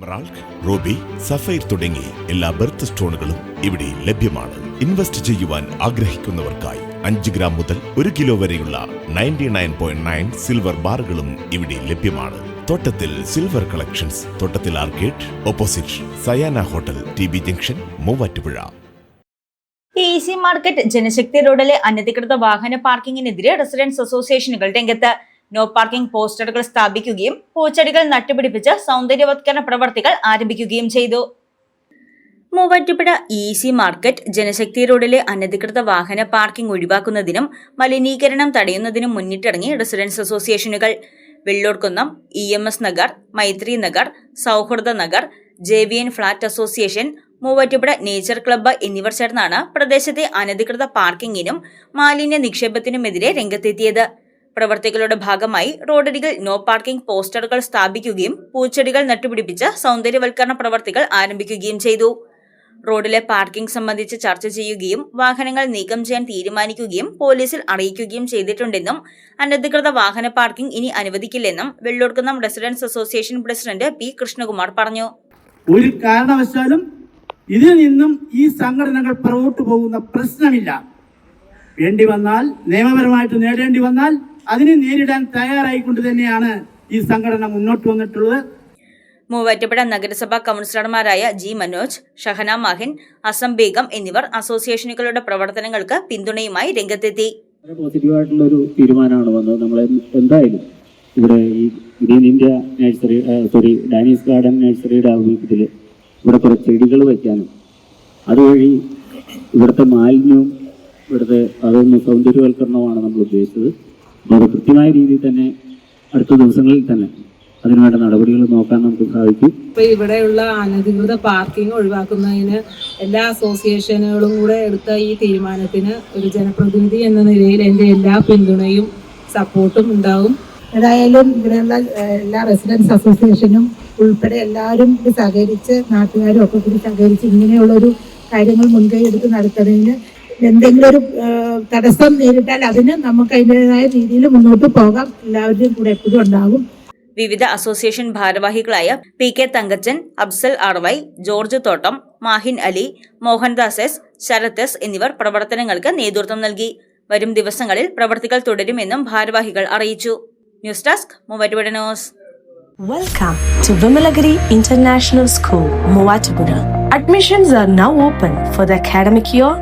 Emerald Ruby സഫൈർ തുടങ്ങി എല്ലാ berth സ്റ്റോണുകളും ഇവിടെ ലഭ്യമാണ്. ഇൻവെസ്റ്റ് ചെയ്യുവാൻ ആഗ്രഹിക്കുന്നവർക്കായി അഞ്ച് ഗ്രാം മുതൽ ഒരു കിലോ വരെയുള്ള ninety nine point nine silver ബാറുകളും ഇവിടെ ലഭ്യമാണ്. Thottathil silver collections Thottathil arcade opposite Sayana hotel T B junction Muvattupuzha. P C market Janashakti റോഡിലെ അനധികൃത വാഹന പാർക്കിങ്ങിനെതിരെ റെസിഡൻസ് അസോസിയേഷനുകൾ രംഗത്ത് നോ പാർക്കിംഗ് പോസ്റ്ററുകൾ സ്ഥാപിക്കുകയും പൂച്ചെടികൾ നട്ടുപിടിപ്പിച്ച് സൗന്ദര്യവത്കരണ പ്രവർത്തികൾ ആരംഭിക്കുകയും ചെയ്തു. Muvattupuzha E C market Janashakti റോഡിലെ അനധികൃത വാഹന പാർക്കിംഗ് ഒഴിവാക്കുന്നതിനും മലിനീകരണം തടയുന്നതിനും മുന്നിട്ടിറങ്ങി റെസിഡൻസ് അസോസിയേഷനുകൾ. Vellurkunnam E M S Nagar Maitri Nagar Sauhrida Nagar J V N flat association Muvattupuzha nature club എന്നിവർ ചേർന്നാണ് പ്രദേശത്തെ അനധികൃത പാർക്കിങ്ങിനും മാലിന്യ നിക്ഷേപത്തിനുമെതിരെ രംഗത്തെത്തിയത്. പ്രവർത്തികളുടെ ഭാഗമായി റോഡരികിൽ നോ പാർക്കിംഗ് പോസ്റ്ററുകൾ സ്ഥാപിക്കുകയും പൂച്ചെടികൾ നട്ടുപിടിപ്പിച്ച് സൗന്ദര്യവൽക്കരണ പ്രവർത്തികൾ ആരംഭിക്കുകയും ചെയ്തു. റോഡിലെ പാർക്കിംഗ് സംബന്ധിച്ച് ചർച്ച ചെയ്യുകയും വാഹനങ്ങൾ നീക്കം ചെയ്യാൻ തീരുമാനിക്കുകയും പോലീസിൽ അറിയിക്കുകയും ചെയ്തിട്ടുണ്ടെന്നും അനധികൃത വാഹന പാർക്കിംഗ് ഇനി അനുവദിക്കില്ലെന്നും Vellurkunnam residence association president P Krishnakumar പറഞ്ഞു. ഒരു കാരണവശാലും ഇതിൽ നിന്നും ഈ സംഘടനകൾ പുറകോട്ട് പോകുന്ന പ്രശ്നമില്ല. വേണ്ടി വന്നാൽ നിയമപരമായിട്ട് നേടേണ്ടി വന്നാൽ അതിനെ നേരിടാൻ തയ്യാറായിക്കൊണ്ട് തന്നെയാണ് ഈ സംഘടന മുന്നോട്ട് വന്നിട്ടുള്ളത്. മൂവാറ്റുപുഴ നഗരസഭാ കൗൺസിലർമാരായ ജി മനോജ് ഷഹന മാഹിൻ അസം ബേഗം എന്നിവർ അസോസിയേഷനുകളുടെ പ്രവർത്തനങ്ങൾക്ക് പിന്തുണയുമായി രംഗത്തെത്തി. പോസിറ്റീവായിട്ടുള്ള ഒരു തീരുമാനമാണ് വന്നത്. നമ്മൾ എന്തായാലും ഇവിടെ ഈ green India nursery sorry Danees garden നഴ്സറിയുടെ ആഭിമുഖ്യത്തിൽ ഇവിടെ കുറച്ച് ചെടികൾ വയ്ക്കാനും അതുവഴി ഇവിടുത്തെ മാലിന്യവും ഇവിടുത്തെ അതൊന്ന് സൗന്ദര്യവൽക്കരണമാണ് നമ്മൾ ഉദ്ദേശിച്ചത്. അത് കൃത്യമായ രീതിയിൽ തന്നെ അടുത്ത ദിവസങ്ങളിൽ തന്നെ അതിനുവേണ്ട നടപടികൾ നോക്കാൻ നമുക്ക് സാധിക്കും. ഇപ്പൊ ഇവിടെയുള്ള അനധികൃത പാർക്കിംഗ് ഒഴിവാക്കുന്നതിന് എല്ലാ അസോസിയേഷനുകളും കൂടെ എടുത്ത ഈ തീരുമാനത്തിന് ഒരു ജനപ്രതിനിധി എന്ന നിലയിൽ എന്റെ എല്ലാ പിന്തുണയും സപ്പോർട്ടും ഉണ്ടാവും. ഏതായാലും ഇവിടെയുള്ള എല്ലാ റെസിഡൻസ് അസോസിയേഷനും ഉൾപ്പെടെ എല്ലാവരും സഹകരിച്ച് നാട്ടുകാരും ഒക്കെ കൂടി സഹകരിച്ച് ഇങ്ങനെയുള്ളൊരു കാര്യങ്ങൾ മുൻകൈ എടുത്ത് നടത്തുന്നതിന് എന്തെങ്കിലും ഒരു തടസ്സം നേരിട്ടാൽ അതിന് നമുക്ക് അതിന്റെതായ രീതിയിൽ മുന്നോട്ട് പോകാം. എല്ലാവരുടെയും കൂടെ എപ്പോഴും ഉണ്ടാകും. വിവിധ അസോസിയേഷൻ ഭാരവാഹികളായ P K Thankachan Absal R Y George Thottam Mahin Ali Mohandas S Sarath S എന്നിവർ പ്രവർത്തനങ്ങൾക്ക് നേതൃത്വം നൽകി. വരും ദിവസങ്ങളിൽ പ്രവർത്തികൾ തുടരുമെന്നും ഭാരവാഹികൾ അറിയിച്ചു. News desk Muvattupuzha news. Welcome to Vimalagiri international school Movatupura. Admissions are now open for the academic year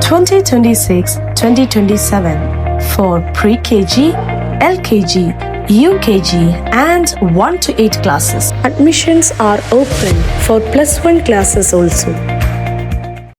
2026-2027 for pre-KG, LKG, UKG and 1 to 8 classes. Admissions are open for plus 1 classes also.